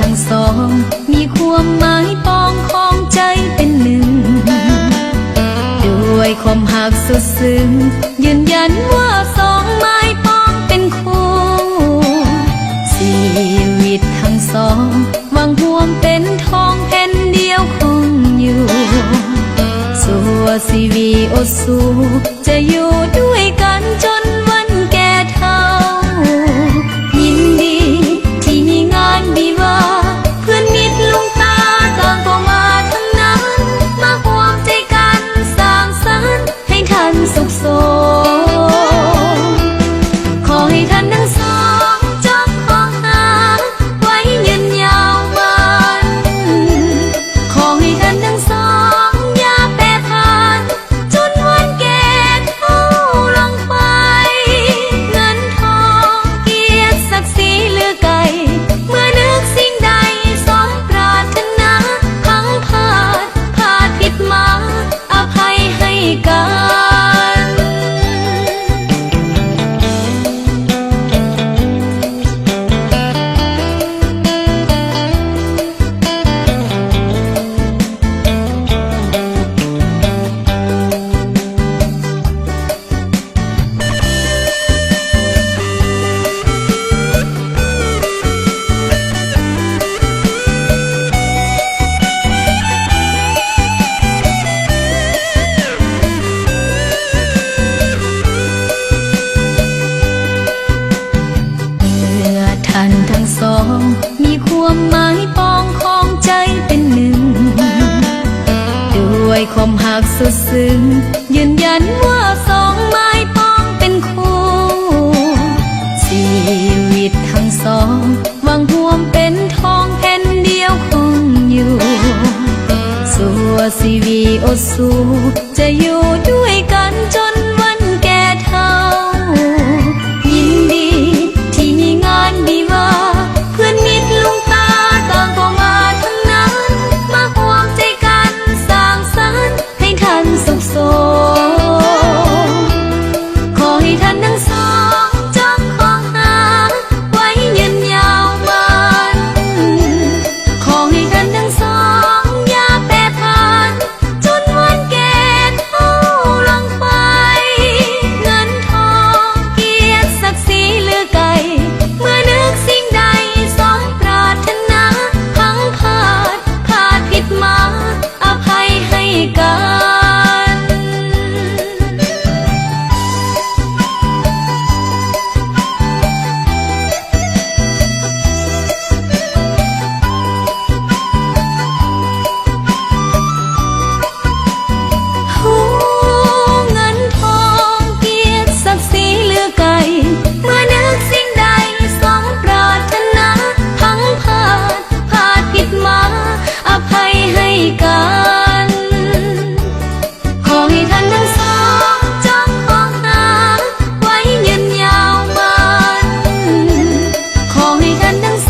ทั้งสอง มีความหมายปองของใจเป็นหนึ่ง ด้วยความหักสุดซึ้งยืนยันว่าสองไม้ปองเป็นคู่ชีวิตทั้งสองวางห่วงเป็นทองแผ่นเดียวคงอยู่สัวซีวีโอสูจะอยู่ด้วย มีความหมายปองของใจเป็นหนึ่ง ด้วยความหักสุดซึ้งยืนยันว่าสองไม้ปองเป็นคู่ชีวิตทั้งสองวางห่วมเป็นทองแผ่นเดียวคงอยู่ สัวซีวีโอสูจะอยู่ด้วย 难等。